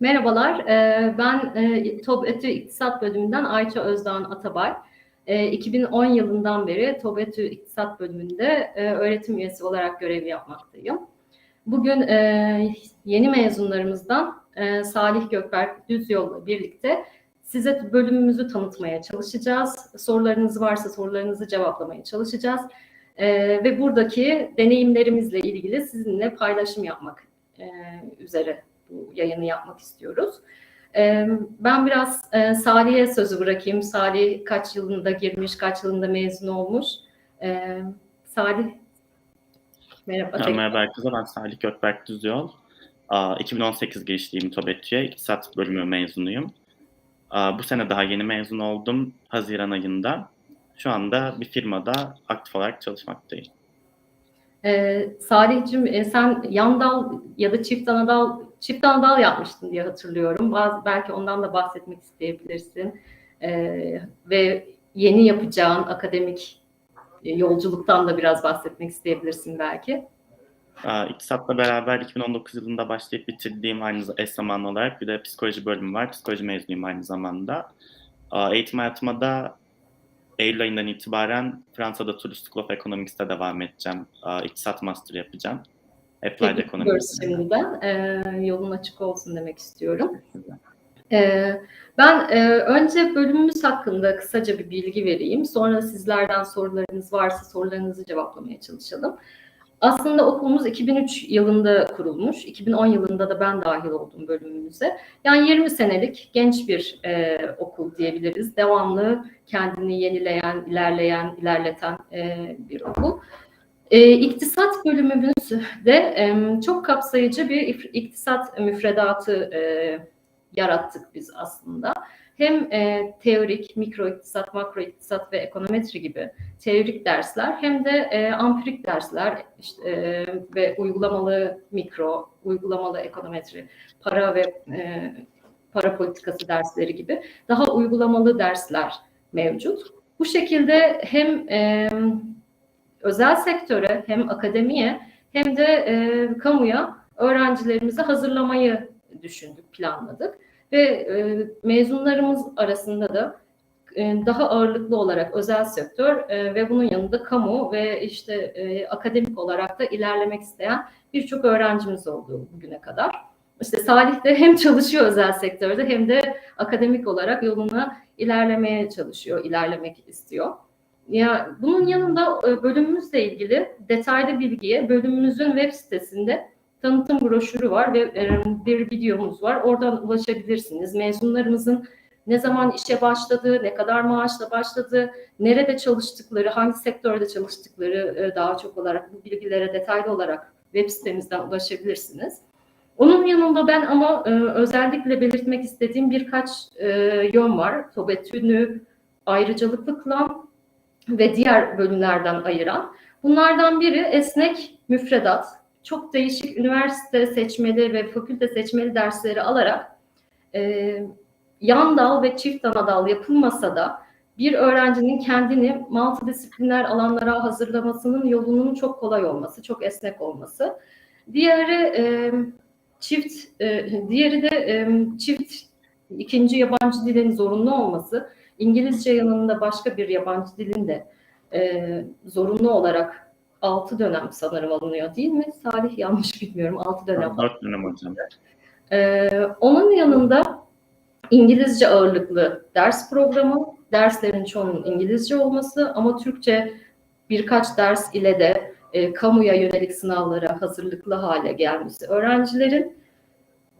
Merhabalar, e, ben e, TOB ETÜ İktisat Bölümünden Ayça Özdağan Atabay. E, 2010 yılından beri TOB ETÜ İktisat Bölümünde e, öğretim üyesi olarak görev yapmaktayım. Bugün e, yeni mezunlarımızdan e, Salih Gökberk Düzyol'la birlikte size bölümümüzü tanıtmaya çalışacağız. Sorularınız varsa sorularınızı cevaplamaya çalışacağız. E, ve buradaki deneyimlerimizle ilgili sizinle paylaşım yapmak e, üzere bu yayını yapmak istiyoruz. E, ben biraz e, Salih'e sözü bırakayım. Salih kaç yılında girmiş, kaç yılında mezun olmuş. E, Salih, merhaba. Ya, merhaba herkese, ben Salih Gökberk Düzyol. Aa, 2018 girişliyim TOBETÜ'ye, İktisat bölümü mezunuyum. Bu sene daha yeni mezun oldum, Haziran ayında. Şu anda bir firmada aktif olarak çalışmaktayım. Ee, Salih'cim e, sen yan dal ya da çift ana dal, çift ana dal yapmıştın diye hatırlıyorum. Bazı, belki ondan da bahsetmek isteyebilirsin. Ee, ve yeni yapacağın akademik e, yolculuktan da biraz bahsetmek isteyebilirsin belki. İktisatla beraber 2019 yılında başlayıp bitirdiğim aynı eş zamanlı olarak bir de psikoloji bölümü var. Psikoloji mezunuyum aynı zamanda. Eğitim hayatıma da Eylül ayından itibaren Fransa'da Toulouse School of Economics'te devam edeceğim. İktisat Master yapacağım. Applied Economics. şimdiden. Ee, yolun açık olsun demek istiyorum. Ee, ben e, önce bölümümüz hakkında kısaca bir bilgi vereyim. Sonra sizlerden sorularınız varsa sorularınızı cevaplamaya çalışalım. Aslında okulumuz 2003 yılında kurulmuş. 2010 yılında da ben dahil oldum bölümümüze. Yani 20 senelik genç bir e, okul diyebiliriz. Devamlı kendini yenileyen, ilerleyen, ilerleten e, bir okul. E, iktisat bölümümüz de e, çok kapsayıcı bir iktisat müfredatı e, yarattık biz aslında. Hem e, teorik, mikro iktisat, makro iktisat ve ekonometri gibi teorik dersler hem de e, ampirik dersler işte, e, ve uygulamalı mikro, uygulamalı ekonometri, para ve e, para politikası dersleri gibi daha uygulamalı dersler mevcut. Bu şekilde hem e, özel sektöre hem akademiye hem de e, kamuya öğrencilerimizi hazırlamayı düşündük, planladık ve e, mezunlarımız arasında da e, daha ağırlıklı olarak özel sektör e, ve bunun yanında kamu ve işte e, akademik olarak da ilerlemek isteyen birçok öğrencimiz oldu bugüne kadar. İşte Salih de hem çalışıyor özel sektörde hem de akademik olarak yoluna ilerlemeye çalışıyor, ilerlemek istiyor. Ya bunun yanında e, bölümümüzle ilgili detaylı bilgiye bölümümüzün web sitesinde tanıtım broşürü var ve e, bir videomuz var. Oradan ulaşabilirsiniz. Mezunlarımızın ne zaman işe başladığı, ne kadar maaşla başladığı, nerede çalıştıkları, hangi sektörde çalıştıkları e, daha çok olarak bu bilgilere detaylı olarak web sitemizden ulaşabilirsiniz. Onun yanında ben ama e, özellikle belirtmek istediğim birkaç yön var. TOBETÜ'nü ayrıcalıklı kılan ve diğer bölümlerden ayıran. Bunlardan biri esnek müfredat. Çok değişik üniversite seçmeli ve fakülte seçmeli dersleri alarak e, yan dal ve çift ana dal yapılmasa da bir öğrencinin kendini multidisipliner alanlara hazırlamasının yolunun çok kolay olması, çok esnek olması. Diğeri e, çift, e, diğeri de e, çift ikinci yabancı dilin zorunlu olması. İngilizce yanında başka bir yabancı dilin de e, zorunlu olarak 6 dönem sanırım alınıyor değil mi? Salih yanlış bilmiyorum. 6 dönem. 4 dönem hocam. E, onun yanında İngilizce ağırlıklı ders programı, derslerin çoğunun İngilizce olması ama Türkçe birkaç ders ile de e, kamuya yönelik sınavlara hazırlıklı hale gelmesi öğrencilerin.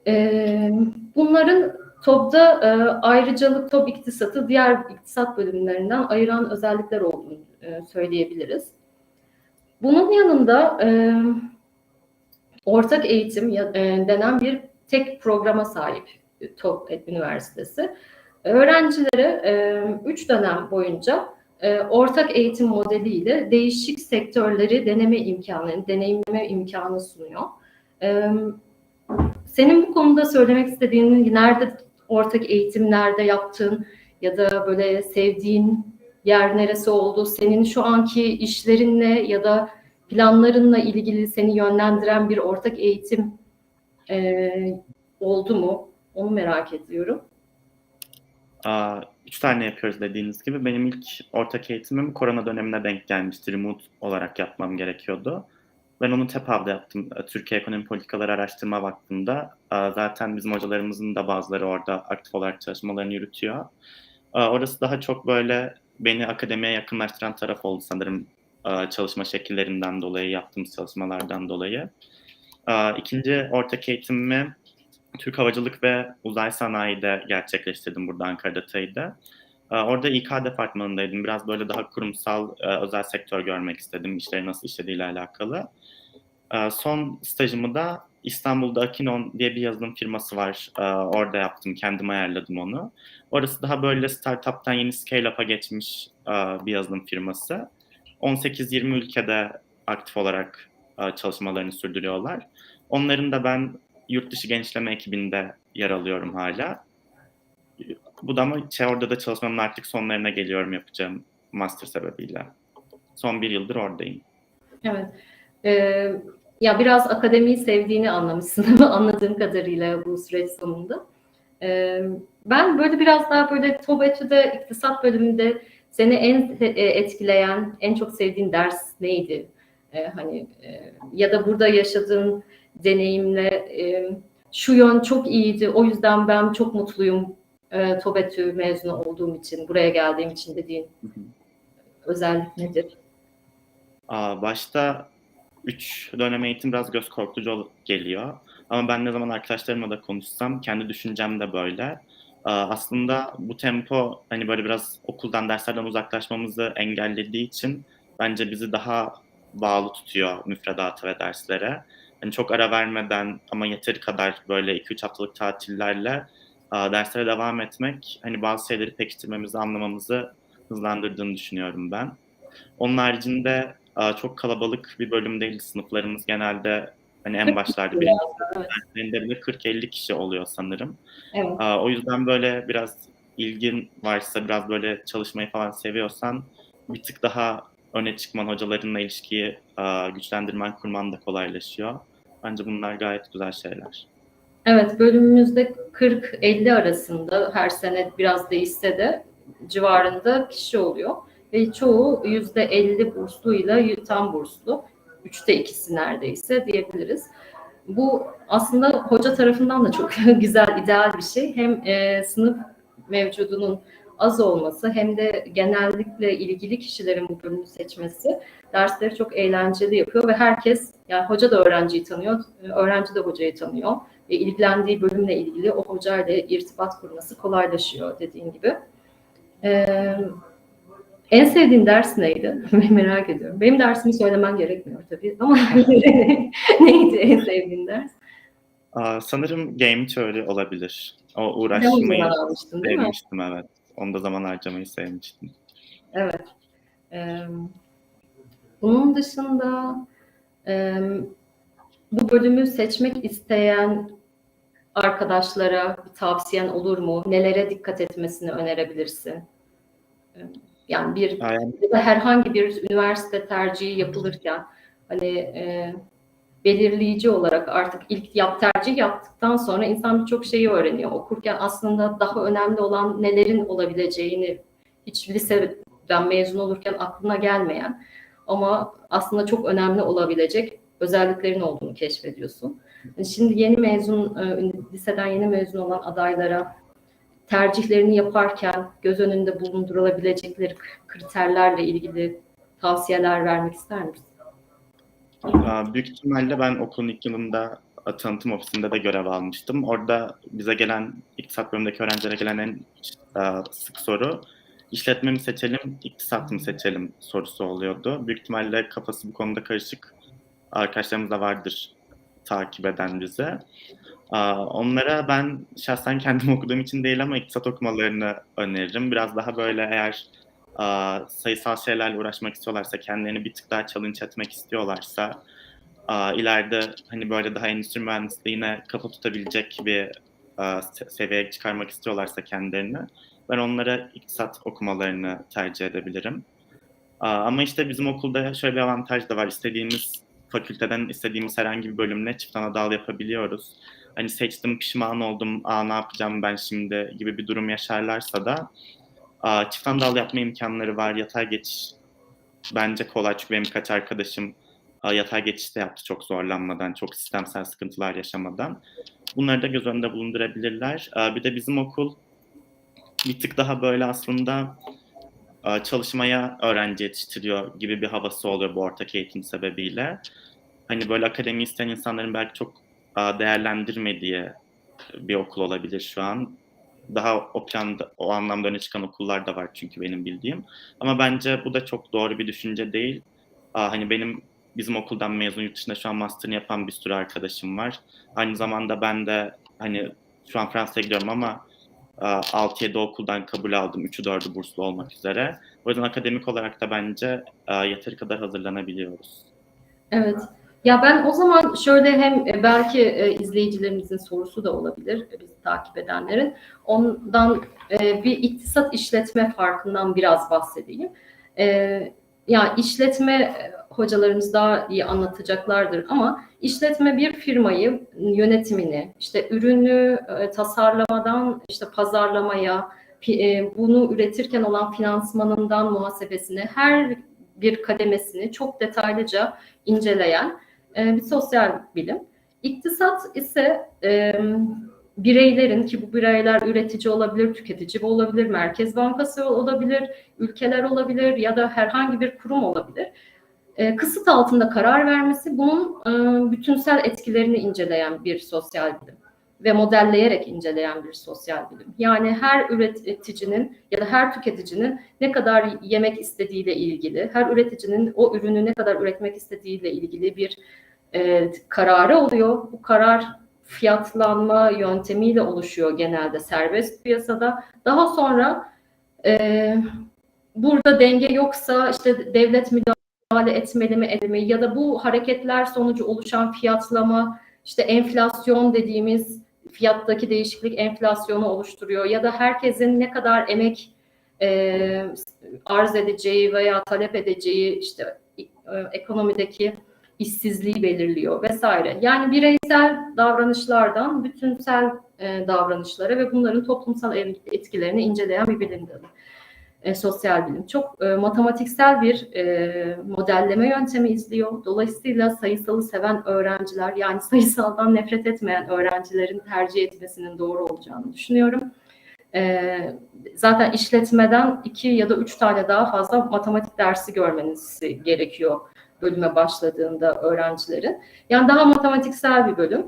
E, bunların TOB'da e, ayrıcalık TOB iktisatı diğer iktisat bölümlerinden ayıran özellikler olduğunu e, söyleyebiliriz. Bunun yanında e, ortak eğitim e, denen bir tek programa sahip TOB Üniversitesi. Öğrencilere e, dönem boyunca e, ortak eğitim modeliyle değişik sektörleri deneme imkanı, deneyimleme imkanı sunuyor. E, senin bu konuda söylemek istediğin nerede ortak eğitimlerde yaptığın ya da böyle sevdiğin yer neresi oldu? Senin şu anki işlerinle ya da planlarınla ilgili seni yönlendiren bir ortak eğitim e, oldu mu? Onu merak ediyorum. Aa, üç tane yapıyoruz dediğiniz gibi. Benim ilk ortak eğitimim korona dönemine denk gelmişti. Remote olarak yapmam gerekiyordu. Ben onu TEPAV'da yaptım. Türkiye Ekonomi Politikaları Araştırma Vakfı'nda. Aa, Zaten bizim hocalarımızın da bazıları orada aktif olarak çalışmalarını yürütüyor. Aa, Orası daha çok böyle beni akademiye yakınlaştıran taraf oldu sanırım çalışma şekillerinden dolayı, yaptığımız çalışmalardan dolayı. İkinci ortak eğitimimi Türk Havacılık ve Uzay Sanayi'de gerçekleştirdim burada Ankara'da TEİ'de. Ee, Orada İK departmanındaydım. Biraz böyle daha kurumsal e, özel sektör görmek istedim. İşleri nasıl işlediğiyle alakalı. Ee, Son stajımı da İstanbul'da Akinon diye bir yazılım firması var. Ee, Orada yaptım. Kendim ayarladım onu. Orası daha böyle startup'tan yeni scale-up'a geçmiş e, bir yazılım firması. 18-20 ülkede aktif olarak e, çalışmalarını sürdürüyorlar. Onların da ben yurt dışı genişleme ekibinde yer alıyorum hala. Bu da ama şey, orada da çalışmamın artık sonlarına geliyorum yapacağım master sebebiyle. Son bir yıldır oradayım. Evet. Ee, ya biraz akademiyi sevdiğini anlamışsın? Anladığım kadarıyla bu süreç sonunda. Ee, ben böyle biraz daha böyle TOBETÜ'de iktisat bölümünde seni en e, etkileyen, en çok sevdiğin ders neydi? Ee, hani e, ya da burada yaşadığın deneyimle e, şu yön çok iyiydi, o yüzden ben çok mutluyum e, TOBETÜ mezunu olduğum için, buraya geldiğim için dediğin özellik nedir? Aa, başta 3 dönem eğitim biraz göz korkutucu geliyor. Ama ben ne zaman arkadaşlarımla da konuşsam kendi düşüncem de böyle. Aslında bu tempo hani böyle biraz okuldan derslerden uzaklaşmamızı engellediği için bence bizi daha bağlı tutuyor müfredata ve derslere. Hani çok ara vermeden ama yeteri kadar böyle 2-3 haftalık tatillerle derslere devam etmek hani bazı şeyleri pekiştirmemizi, anlamamızı hızlandırdığını düşünüyorum ben. Onun haricinde çok kalabalık bir bölüm değil. Sınıflarımız genelde hani en başlarda derslerinde bile 40-50 kişi oluyor sanırım. Evet. O yüzden böyle biraz ilgin varsa, biraz böyle çalışmayı falan seviyorsan bir tık daha öne çıkman, hocalarınla ilişkiyi güçlendirmen, kurman da kolaylaşıyor. Bence bunlar gayet güzel şeyler. Evet, bölümümüzde 40-50 arasında her sene biraz değişse de civarında kişi oluyor. Ve çoğu %50 bursluyla tam burslu. Üçte ikisi neredeyse diyebiliriz. Bu aslında hoca tarafından da çok güzel, ideal bir şey. Hem e, sınıf mevcudunun az olması hem de genellikle ilgili kişilerin bu bölümü seçmesi dersleri çok eğlenceli yapıyor ve herkes yani hoca da öğrenciyi tanıyor, öğrenci de hocayı tanıyor ve ilgilendiği bölümle ilgili o hocayla irtibat kurması kolaylaşıyor dediğin gibi. Ee, en sevdiğin ders neydi? Merak ediyorum. Benim dersimi söylemen gerekmiyor tabii ama neydi en sevdiğin ders? Aa, sanırım game theory olabilir. O uğraşmayı almıştın sevmiştim evet. Onda zaman harcamayı sevmiştim. Evet. Ee, bunun dışında e, bu bölümü seçmek isteyen arkadaşlara bir tavsiyen olur mu? Nelere dikkat etmesini önerebilirsin? Yani bir yani ya da herhangi bir üniversite tercihi yapılırken hani e, belirleyici olarak artık ilk yap tercih yaptıktan sonra insan birçok şeyi öğreniyor. Okurken aslında daha önemli olan nelerin olabileceğini hiç liseden mezun olurken aklına gelmeyen ama aslında çok önemli olabilecek özelliklerin olduğunu keşfediyorsun. Yani Şimdi yeni mezun, e, liseden yeni mezun olan adaylara tercihlerini yaparken göz önünde bulundurulabilecekleri kriterlerle ilgili tavsiyeler vermek ister misin? Büyük ihtimalle ben okulun ilk yılında tanıtım ofisinde de görev almıştım. Orada bize gelen, iktisat bölümündeki öğrencilere gelen en sık soru işletme mi seçelim, iktisat mı seçelim sorusu oluyordu. Büyük ihtimalle kafası bu konuda karışık arkadaşlarımız da vardır takip eden bize. Onlara ben şahsen kendim okuduğum için değil ama iktisat okumalarını öneririm. Biraz daha böyle eğer sayısal şeylerle uğraşmak istiyorlarsa, kendilerini bir tık daha challenge etmek istiyorlarsa, ileride hani böyle daha endüstri mühendisliğine kafa tutabilecek bir seviyeye çıkarmak istiyorlarsa kendilerini, ben onlara iktisat okumalarını tercih edebilirim. Ama işte bizim okulda şöyle bir avantaj da var. İstediğimiz fakülteden istediğimiz herhangi bir bölümle çift ana dal yapabiliyoruz. Hani seçtim pişman oldum, aa ne yapacağım ben şimdi gibi bir durum yaşarlarsa da aa, çift dal yapma imkanları var. Yatay geçiş bence kolay çünkü benim birkaç arkadaşım aa, yatay geçişte yaptı çok zorlanmadan, çok sistemsel sıkıntılar yaşamadan. Bunları da göz önünde bulundurabilirler. Bir de bizim okul bir tık daha böyle aslında çalışmaya öğrenci yetiştiriyor gibi bir havası oluyor bu ortak eğitim sebebiyle. Hani böyle akademi isteyen insanların belki çok değerlendirmediği bir okul olabilir şu an. Daha o planda, o anlamda öne çıkan okullar da var çünkü benim bildiğim. Ama bence bu da çok doğru bir düşünce değil. Hani benim bizim okuldan mezun yurt dışında şu an master'ını yapan bir sürü arkadaşım var. Aynı zamanda ben de hani şu an Fransa'ya gidiyorum ama 6-7 okuldan kabul aldım. 3'ü 4'ü burslu olmak üzere. O yüzden akademik olarak da bence yeteri kadar hazırlanabiliyoruz. Evet. Ya ben o zaman şöyle hem e, belki e, izleyicilerimizin sorusu da olabilir, e, bizi takip edenlerin. Ondan bir iktisat işletme farkından biraz bahsedeyim. E, ya işletme hocalarımız daha iyi anlatacaklardır ama işletme bir firmayı yönetimini, işte ürünü tasarlamadan işte pazarlamaya, bunu üretirken olan finansmanından muhasebesine her bir kademesini çok detaylıca inceleyen e, bir sosyal bilim. İktisat ise e, bireylerin ki bu bireyler üretici olabilir, tüketici olabilir, merkez bankası olabilir, ülkeler olabilir ya da herhangi bir kurum olabilir. E, kısıt altında karar vermesi bunun e, bütünsel etkilerini inceleyen bir sosyal bilim ve modelleyerek inceleyen bir sosyal bilim. Yani her üreticinin ya da her tüketicinin ne kadar yemek istediğiyle ilgili, her üreticinin o ürünü ne kadar üretmek istediğiyle ilgili bir e, kararı oluyor. Bu karar fiyatlanma yöntemiyle oluşuyor genelde serbest piyasada. Daha sonra e, burada denge yoksa işte devlet müdahale etmeli mi etmeli ya da bu hareketler sonucu oluşan fiyatlama işte enflasyon dediğimiz fiyattaki değişiklik enflasyonu oluşturuyor ya da herkesin ne kadar emek e, arz edeceği veya talep edeceği işte e, ekonomideki işsizliği belirliyor vesaire. Yani bireysel davranışlardan bütünsel e, davranışlara ve bunların toplumsal etkilerini inceleyen bir bilim dalı. E, sosyal bilim. Çok e, matematiksel bir e, modelleme yöntemi izliyor. Dolayısıyla sayısalı seven öğrenciler yani sayısaldan nefret etmeyen öğrencilerin tercih etmesinin doğru olacağını düşünüyorum. E, zaten işletmeden iki ya da üç tane daha fazla matematik dersi görmeniz gerekiyor bölüme başladığında öğrencilerin. Yani daha matematiksel bir bölüm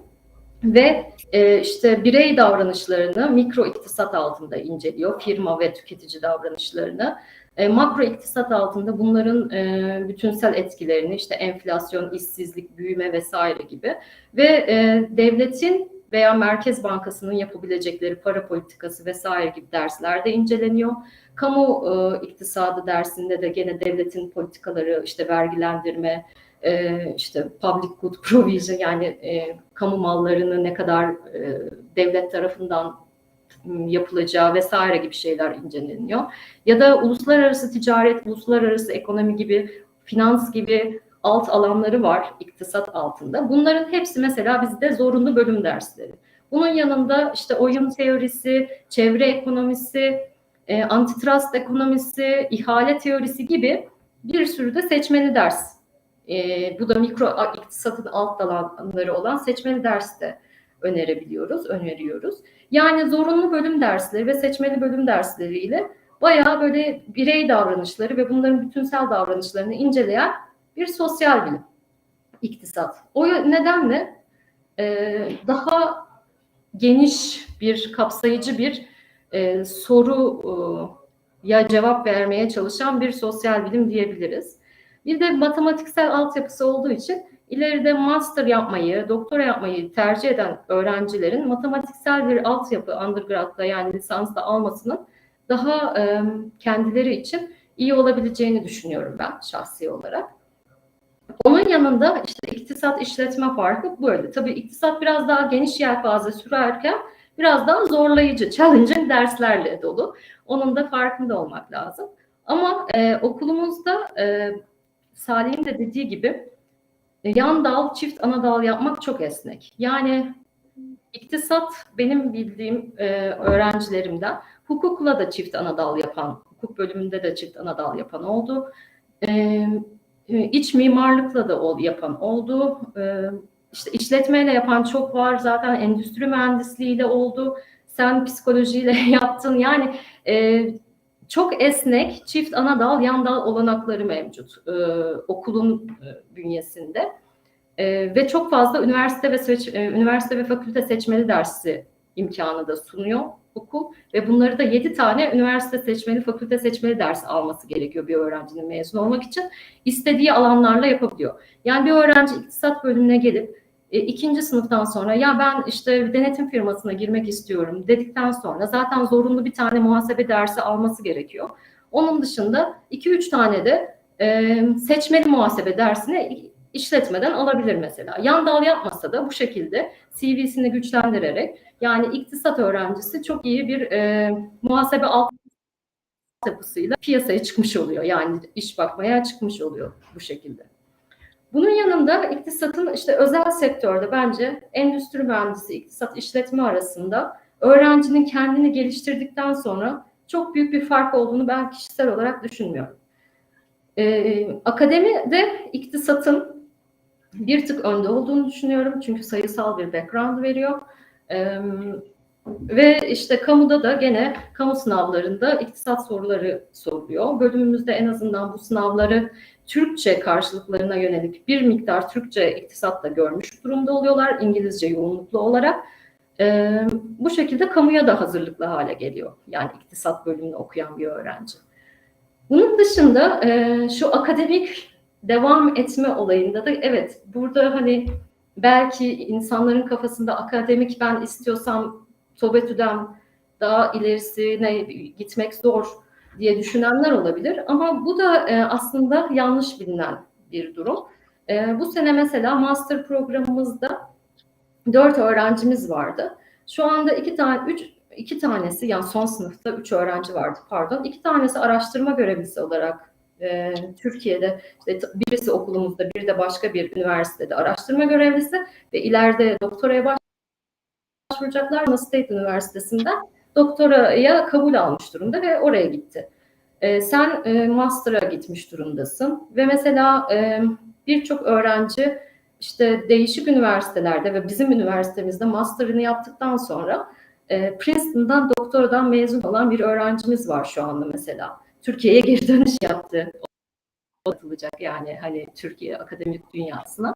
ve e, işte birey davranışlarını mikro iktisat altında inceliyor, firma ve tüketici davranışlarını. E, makro iktisat altında bunların e, bütünsel etkilerini, işte enflasyon, işsizlik, büyüme vesaire gibi ve e, devletin veya Merkez Bankası'nın yapabilecekleri para politikası vesaire gibi derslerde inceleniyor. Kamu e, iktisadı dersinde de gene devletin politikaları, işte vergilendirme, e, işte public good provision yani e, kamu mallarını ne kadar e, devlet tarafından yapılacağı vesaire gibi şeyler inceleniyor. Ya da uluslararası ticaret, uluslararası ekonomi gibi, finans gibi alt alanları var iktisat altında. Bunların hepsi mesela bizde zorunlu bölüm dersleri. Bunun yanında işte oyun teorisi, çevre ekonomisi, e, antitrust ekonomisi, ihale teorisi gibi bir sürü de seçmeli ders. E, bu da mikro iktisatın alt alanları olan seçmeli ders de önerebiliyoruz, öneriyoruz. Yani zorunlu bölüm dersleri ve seçmeli bölüm dersleriyle bayağı böyle birey davranışları ve bunların bütünsel davranışlarını inceleyen bir sosyal bilim, iktisat. O nedenle e, daha geniş bir, kapsayıcı bir e, soru e, ya cevap vermeye çalışan bir sosyal bilim diyebiliriz. Bir de matematiksel altyapısı olduğu için ileride master yapmayı, doktora yapmayı tercih eden öğrencilerin matematiksel bir altyapı undergrad'da yani lisansta almasının daha e, kendileri için iyi olabileceğini düşünüyorum ben şahsi olarak. Onun yanında işte iktisat işletme farkı böyle. Tabii iktisat biraz daha geniş yelpaze sürerken biraz daha zorlayıcı, challenging derslerle dolu. Onun da farkında olmak lazım. Ama e, okulumuzda e, Salih'in de dediği gibi e, yan dal, çift ana dal yapmak çok esnek. Yani İktisat benim bildiğim e, öğrencilerimden hukukla da çift anadal yapan, hukuk bölümünde de çift anadal yapan oldu. E, iç mimarlıkla da ol, yapan oldu. E, işte işletmeyle yapan çok var. Zaten endüstri mühendisliğiyle oldu. Sen psikolojiyle yaptın. Yani e, çok esnek çift ana dal, yan dal olanakları mevcut e, okulun e, bünyesinde. E, ve çok fazla üniversite ve seç, e, üniversite ve fakülte seçmeli dersi imkanı da sunuyor okul ve bunları da 7 tane üniversite seçmeli, fakülte seçmeli ders alması gerekiyor bir öğrencinin mezun olmak için. istediği alanlarla yapabiliyor. Yani bir öğrenci iktisat bölümüne gelip e, ikinci sınıftan sonra ya ben işte denetim firmasına girmek istiyorum dedikten sonra zaten zorunlu bir tane muhasebe dersi alması gerekiyor. Onun dışında 2-3 tane de e, seçmeli muhasebe dersini işletmeden alabilir mesela. Yan dal yapmasa da bu şekilde CV'sini güçlendirerek yani iktisat öğrencisi çok iyi bir e, muhasebe alt yapısıyla piyasaya çıkmış oluyor. Yani iş bakmaya çıkmış oluyor bu şekilde. Bunun yanında iktisatın işte özel sektörde bence endüstri mühendisi, iktisat işletme arasında öğrencinin kendini geliştirdikten sonra çok büyük bir fark olduğunu ben kişisel olarak düşünmüyorum. Ee, akademi de iktisatın bir tık önde olduğunu düşünüyorum. Çünkü sayısal bir background veriyor. Ee, ve işte kamuda da gene kamu sınavlarında iktisat soruları soruluyor. Bölümümüzde en azından bu sınavları Türkçe karşılıklarına yönelik bir miktar Türkçe iktisatla görmüş durumda oluyorlar İngilizce yoğunluklu olarak. Ee, bu şekilde kamuya da hazırlıklı hale geliyor. Yani iktisat bölümünü okuyan bir öğrenci. Bunun dışında e, şu akademik devam etme olayında da evet burada hani belki insanların kafasında akademik ben istiyorsam Tobetü'den daha ilerisine gitmek zor diye düşünenler olabilir. Ama bu da e, aslında yanlış bilinen bir durum. E, bu sene mesela master programımızda dört öğrencimiz vardı. Şu anda iki tane, üç, iki tanesi yani son sınıfta üç öğrenci vardı pardon. İki tanesi araştırma görevlisi olarak e, Türkiye'de işte birisi okulumuzda biri de başka bir üniversitede araştırma görevlisi ve ileride doktoraya başvuracaklar State Üniversitesi'nden doktoraya kabul almış durumda ve oraya gitti. E, sen e, master'a gitmiş durumdasın ve mesela e, birçok öğrenci işte değişik üniversitelerde ve bizim üniversitemizde master'ını yaptıktan sonra e, Princeton'dan doktoradan mezun olan bir öğrencimiz var şu anda mesela. Türkiye'ye geri dönüş yaptı. Atılacak yani hani Türkiye akademik dünyasına.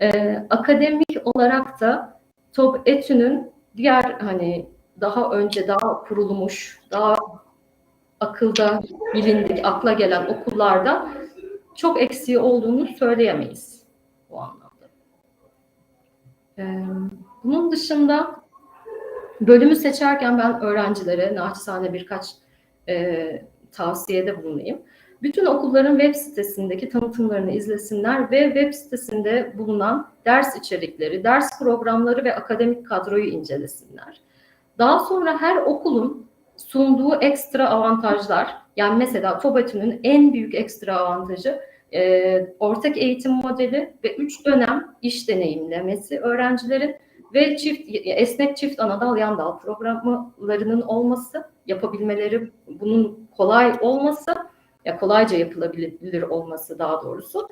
E, akademik olarak da Top Etü'nün diğer hani daha önce daha kurulmuş, daha akılda bilindik, akla gelen okullarda çok eksiği olduğunu söyleyemeyiz bu anlamda. Ee, bunun dışında bölümü seçerken ben öğrencilere naçizane birkaç e, tavsiyede bulunayım. Bütün okulların web sitesindeki tanıtımlarını izlesinler ve web sitesinde bulunan ders içerikleri, ders programları ve akademik kadroyu incelesinler. Daha sonra her okulun sunduğu ekstra avantajlar, yani mesela TOBATÜ'nün en büyük ekstra avantajı e, ortak eğitim modeli ve üç dönem iş deneyimlemesi öğrencilerin ve çift esnek çift anadal yan dal programlarının olması, yapabilmeleri bunun kolay olması, ya kolayca yapılabilir olması daha doğrusu.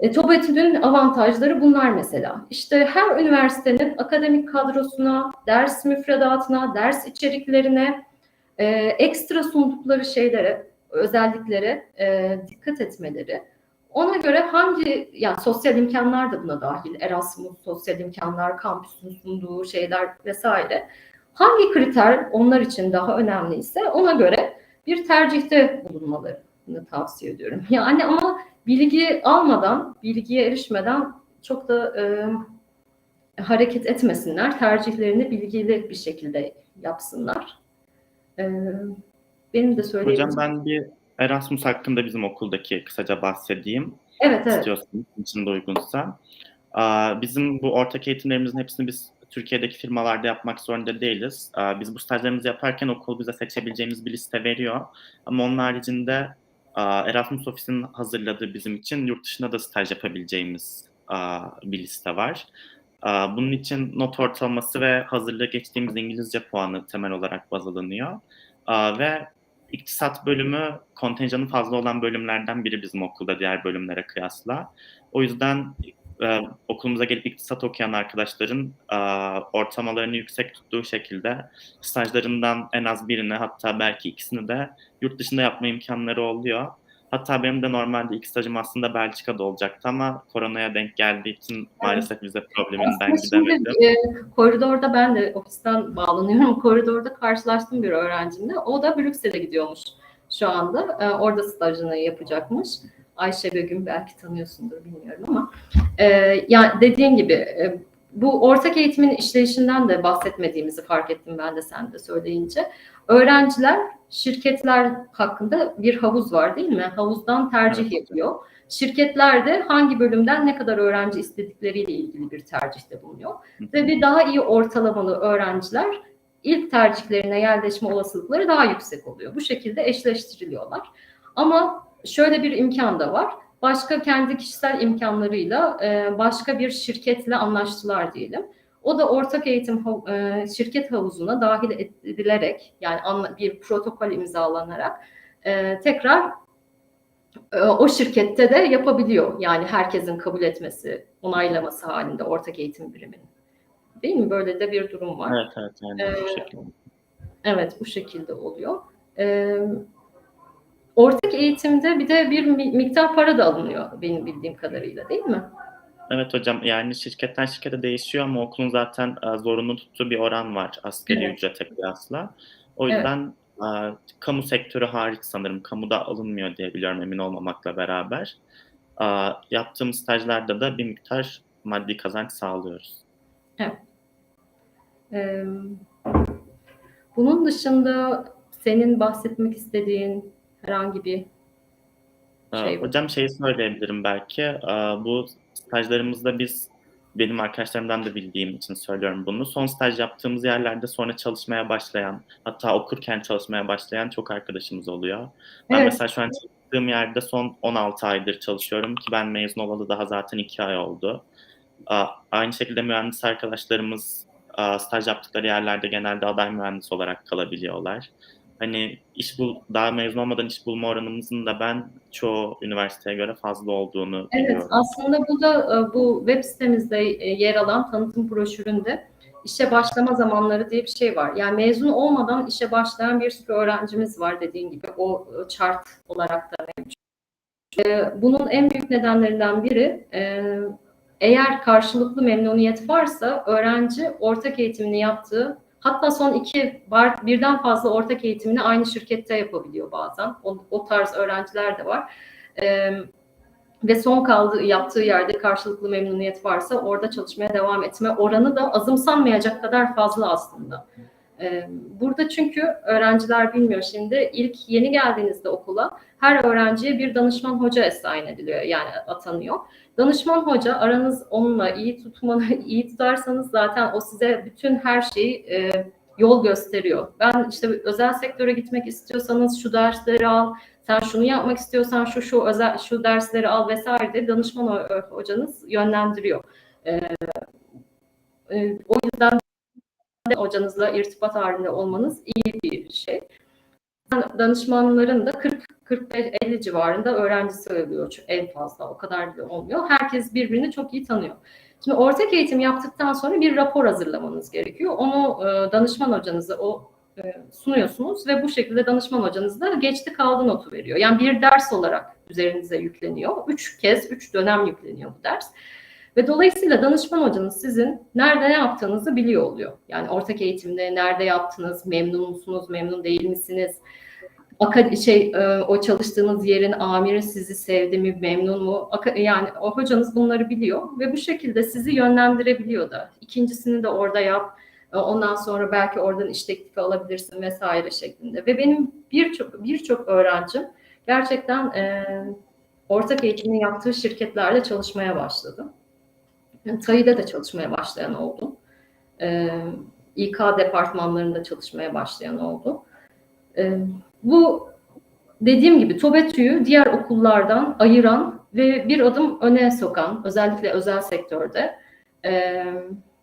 E, TOBATÜ'nün avantajları bunlar mesela. İşte her üniversitenin akademik kadrosuna, ders müfredatına, ders içeriklerine, e, ekstra sundukları şeylere, özelliklere e, dikkat etmeleri. Ona göre hangi, yani sosyal imkanlar da buna dahil, Erasmus, sosyal imkanlar, kampüsün sunduğu şeyler vesaire. Hangi kriter onlar için daha önemliyse ona göre bir tercihte bulunmalarını tavsiye ediyorum. Yani ama bilgi almadan, bilgiye erişmeden çok da e, hareket etmesinler. Tercihlerini bilgili bir şekilde yapsınlar. E, benim de söyleyeceğim. Hocam ben bir Erasmus hakkında bizim okuldaki kısaca bahsedeyim. Evet, evet. İstiyorsanız, için de uygunsa. Bizim bu ortak eğitimlerimizin hepsini biz Türkiye'deki firmalarda yapmak zorunda değiliz. Biz bu stajlarımızı yaparken okul bize seçebileceğimiz bir liste veriyor. Ama onun haricinde Erasmus Ofis'in hazırladığı bizim için yurt dışında da staj yapabileceğimiz bir liste var. Bunun için not ortalaması ve hazırlığı geçtiğimiz İngilizce puanı temel olarak baz alınıyor. Ve iktisat bölümü kontenjanı fazla olan bölümlerden biri bizim okulda diğer bölümlere kıyasla. O yüzden e, okulumuza gelip iktisat okuyan arkadaşların e, ortalamalarını yüksek tuttuğu şekilde stajlarından en az birini hatta belki ikisini de yurt dışında yapma imkanları oluyor. Hatta benim de normalde ilk stajım aslında Belçika'da olacaktı ama koronaya denk geldiği için maalesef vize probleminden Aslında şimdi gidemedim. e, koridorda ben de ofisten bağlanıyorum. Koridorda karşılaştım bir öğrencimle. O da Brüksel'e gidiyormuş şu anda. E, orada stajını yapacakmış. Ayşe Begüm belki tanıyorsundur bilmiyorum ama. E, yani dediğin gibi e, bu ortak eğitimin işleyişinden de bahsetmediğimizi fark ettim ben de sen de söyleyince. Öğrenciler şirketler hakkında bir havuz var değil mi? Havuzdan tercih Evet. yapıyor. Şirketler de hangi bölümden ne kadar öğrenci istedikleriyle ilgili bir tercihte bulunuyor. Ve bir daha iyi ortalamalı öğrenciler ilk tercihlerine yerleşme olasılıkları daha yüksek oluyor. Bu şekilde eşleştiriliyorlar. Ama şöyle bir imkan da var. Başka kendi kişisel imkanlarıyla e, başka bir şirketle anlaştılar diyelim. O da ortak eğitim e, şirket havuzuna dahil edilerek yani bir protokol imzalanarak e, tekrar e, o şirkette de yapabiliyor. Yani herkesin kabul etmesi, onaylaması halinde ortak eğitim biriminin. Değil mi? Böyle de bir durum var. Evet evet bu Ee, şekilde. Evet, bu şekilde oluyor. Ee, ortak eğitimde bir de bir mi- miktar para da alınıyor benim bildiğim kadarıyla değil mi? Evet hocam yani şirketten şirkete değişiyor ama okulun zaten e, zorunlu tuttuğu bir oran var asgari Evet. ücrete kıyasla. O Evet. yüzden e, kamu sektörü hariç sanırım kamuda alınmıyor diye biliyorum emin olmamakla beraber. E, yaptığım stajlarda da bir miktar maddi kazanç sağlıyoruz. Ee, bunun dışında senin bahsetmek istediğin herhangi bir Ee, şey. Hocam şeyi söyleyebilirim belki. Ee, Bu stajlarımızda biz benim arkadaşlarımdan da bildiğim için söylüyorum bunu. Son staj yaptığımız yerlerde sonra çalışmaya başlayan, hatta okurken çalışmaya başlayan çok arkadaşımız oluyor. Ben Evet. mesela şu an çalıştığım yerde son 16 aydır çalışıyorum ki ben mezun olalı daha zaten 2 ay oldu. Aa, Aynı şekilde mühendis arkadaşlarımız aa, staj yaptıkları yerlerde genelde aday mühendis olarak kalabiliyorlar. Hani iş bul daha mezun olmadan iş bulma oranımızın da ben çoğu üniversiteye göre fazla olduğunu Evet, biliyorum. aslında bu da e, bu web sitemizde e, yer alan tanıtım broşüründe işe başlama zamanları diye bir şey var. Yani mezun olmadan işe başlayan bir sürü öğrencimiz var dediğin gibi o e, chart olarak da mevcut. Bunun en büyük nedenlerinden biri eğer karşılıklı memnuniyet varsa öğrenci ortak eğitimini yaptığı hatta son iki bar, birden fazla ortak eğitimini aynı şirkette yapabiliyor bazen. O, o tarz öğrenciler de var. E, ve son kaldığı yaptığı yerde karşılıklı memnuniyet varsa orada çalışmaya devam etme oranı da azımsanmayacak kadar fazla aslında. Burada çünkü öğrenciler bilmiyor şimdi ilk yeni geldiğinizde okula her öğrenciye bir danışman hoca esayin ediliyor yani atanıyor. Danışman hoca aranız onunla iyi tutmanı iyi tutarsanız zaten o size bütün her şeyi e, yol gösteriyor. Ben işte özel sektöre gitmek istiyorsanız şu dersleri al, sen şunu yapmak istiyorsan şu şu özel şu dersleri al vesaire de danışman ho- hocanız yönlendiriyor. Ee, e, o yüzden de hocanızla irtibat halinde olmanız iyi bir şey. Danışmanların da 40-45-50 civarında öğrencisi oluyor en fazla o kadar bile olmuyor. Herkes birbirini çok iyi tanıyor. Şimdi ortak eğitim yaptıktan sonra bir rapor hazırlamanız gerekiyor. Onu e, danışman hocanıza o e, sunuyorsunuz ve bu şekilde danışman hocanız da geçti kaldı notu veriyor. Yani bir ders olarak üzerinize yükleniyor. Üç kez, üç dönem yükleniyor bu ders. Ve dolayısıyla danışman hocanız sizin nerede ne yaptığınızı biliyor oluyor. Yani ortak eğitimde nerede yaptınız, memnun musunuz, memnun değil misiniz? Aka- şey e, o çalıştığınız yerin amiri sizi sevdi mi, memnun mu? Yani o hocanız bunları biliyor ve bu şekilde sizi yönlendirebiliyor da. İkincisini de orada yap. E, Ondan sonra belki oradan iş teklifi alabilirsin vesaire şeklinde. Ve benim birçok birçok öğrencim gerçekten e, ortak eğitimin yaptığı şirketlerle çalışmaya başladı. Yani TAİ'de de çalışmaya başlayan oldu. E, İK departmanlarında çalışmaya başlayan oldu. E, bu dediğim gibi TOBETÜ'yü diğer okullardan ayıran ve bir adım öne sokan, özellikle özel sektörde e,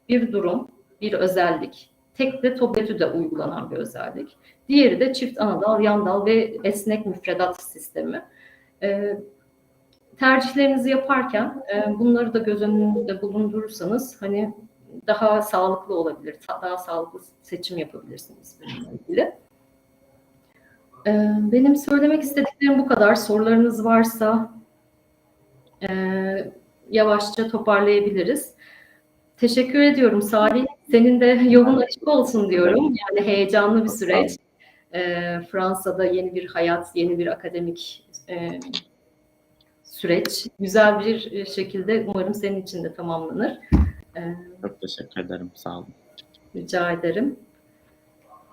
bir durum, bir özellik. Tek de TOBETÜ'de uygulanan bir özellik. Diğeri de çift anadal, yandal ve esnek müfredat sistemi. E, tercihlerinizi yaparken e, bunları da göz önünde bulundurursanız hani daha sağlıklı olabilir, daha sağlıklı seçim yapabilirsiniz bununla ilgili. E, benim söylemek istediklerim bu kadar. Sorularınız varsa e, yavaşça toparlayabiliriz. Teşekkür ediyorum Salih. Senin de yolun açık olsun diyorum. Yani heyecanlı bir süreç. E, Fransa'da yeni bir hayat, yeni bir akademik e, süreç. Güzel bir şekilde umarım senin için de tamamlanır. E, Çok teşekkür ederim. Sağ olun. rica ederim.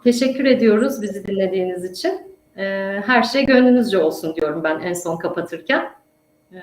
Teşekkür ediyoruz bizi dinlediğiniz için. E, her şey gönlünüzce olsun diyorum ben en son kapatırken. E,